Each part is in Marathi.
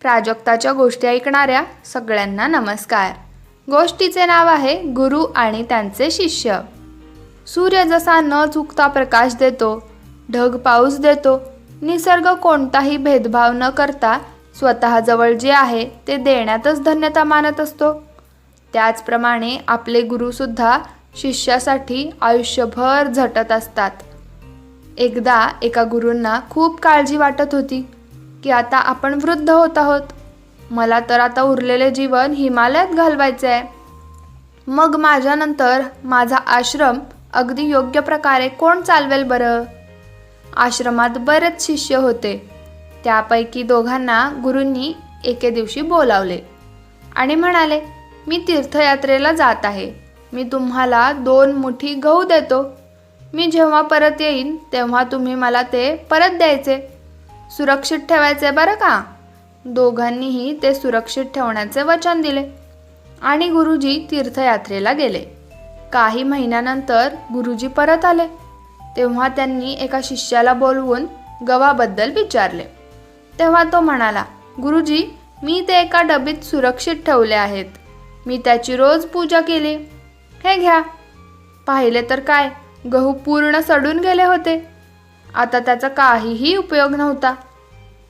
प्राजक्ताच्या गोष्टी ऐकणाऱ्या सगळ्यांना नमस्कार. गोष्टीचे नाव आहे गुरु आणि त्यांचे शिष्य. सूर्य जसा न चुकता प्रकाश देतो ढग पाऊस देतो निसर्ग कोणताही भेदभाव न करता स्वतःजवळ जे आहे ते देण्यातच धन्यता मानत असतो. त्याचप्रमाणे आपले गुरुसुद्धा शिष्यासाठी आयुष्यभर झटत असतात. एकदा एका गुरूंना खूप काळजी वाटत होती. की आता आपण वृद्ध होत आहोत. मला तर आता उरलेले जीवन हिमालयात घालवायचे आहे मग माझ्यानंतर माझा आश्रम अगदी योग्य प्रकारे कोण चालवेल बरं? आश्रमात बरेच शिष्य होते. त्यापैकी दोघांना गुरूंनी एके दिवशी बोलावले आणि म्हणाले मी तीर्थयात्रेला जात आहे. मी तुम्हाला दोन मुठी गहू देतो. मी जेव्हा परत येईन तेव्हा तुम्ही मला ते परत द्यायचे. सुरक्षित ठेवायचे बरं का? दोघांनीही ते सुरक्षित ठेवण्याचे वचन दिले. आणि गुरुजी तीर्थयात्रेला गेले. काही महिन्यानंतर गुरुजी परत आले. तेव्हा त्यांनी एका शिष्याला बोलवून गव्हाबद्दल विचारले. तेव्हा तो म्हणाला गुरुजी मी ते एका डबीत सुरक्षित ठेवले आहेत. मी त्याची रोज पूजा केली. हे घ्या. पाहिले तर काय गहू पूर्ण सडून गेले होते. आता त्याचा काहीही उपयोग नव्हता.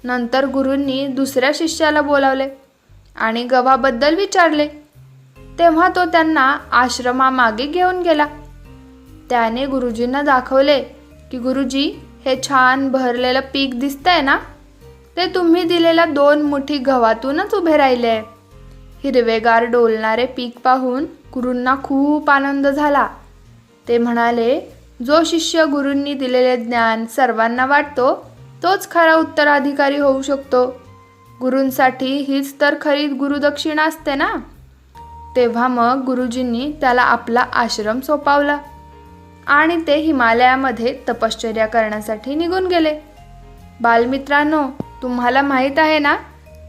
नंतर गुरूंनी दुसऱ्या शिष्याला बोलावले आणि गव्हाबद्दल विचारले. तेव्हा तो त्यांना आश्रमामागे घेऊन गेला. त्याने गुरुजींना दाखवले की गुरुजी हे छान भरलेलं पीक दिसतंय ना? ते तुम्ही दिलेल्या दोन मुठी गव्हातूनच उभे राहिले. हिरवेगार डोलणारे पीक पाहून गुरूंना खूप आनंद झाला. ते म्हणाले जो शिष्य गुरूंनी दिलेले ज्ञान सर्वांना वाटतो तोच खरा उत्तराधिकारी होऊ शकतो. गुरूंसाठी हीच तर खरी गुरुदक्षिणा असते ना? तेव्हा मग गुरुजींनी त्याला आपला आश्रम सोपावला आणि ते हिमालयामध्ये तपश्चर्या करण्यासाठी निघून गेले. बालमित्रांनो तुम्हाला माहीत आहे ना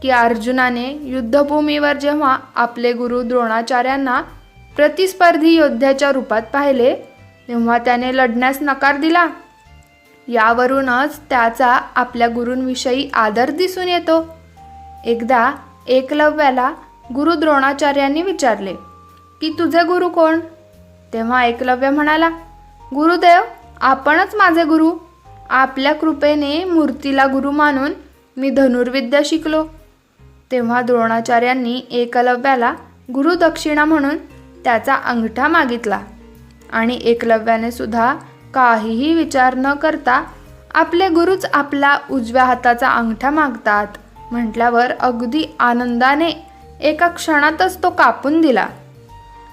की अर्जुनाने युद्धभूमीवर जेव्हा आपले गुरु द्रोणाचार्यांना प्रतिस्पर्धी योद्ध्याच्या रूपात पाहिले तेव्हा त्याने लढण्यास नकार दिला. यावरूनच त्याचा आपल्या गुरूंविषयी आदर दिसून येतो. एकदा एकलव्याला गुरु द्रोणाचार्यांनी विचारले की तुझे गुरु कोण? तेव्हा एकलव्य म्हणाला गुरुदेव आपणच माझे गुरु. आपल्या कृपेने मूर्तीला गुरु मानून मी धनुर्विद्या शिकलो. तेव्हा द्रोणाचार्यांनी एकलव्याला गुरुदक्षिणा म्हणून त्याचा अंगठा मागितला आणि एकलव्याने सुद्धा काहीही विचार न करता आपले गुरुच आपला उजव्या हाताचा अंगठा मागतात. म्हटल्यावर अगदी आनंदाने एका क्षणातच तो कापून दिला.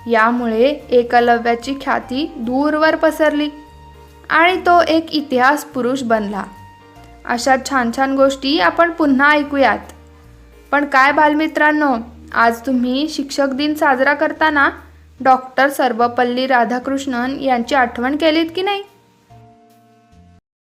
यामुळे एकलव्याची ख्याती दूरवर पसरली आणि तो एक इतिहास पुरुष बनला. अशा छान छान गोष्टी आपण पुन्हा ऐकूयात. पण काय बालमित्रांनो आज तुम्ही शिक्षक दिन साजरा करताना डॉक्टर सर्वपल्ली राधाकृष्णन यांची आठवण केलीत की नाही?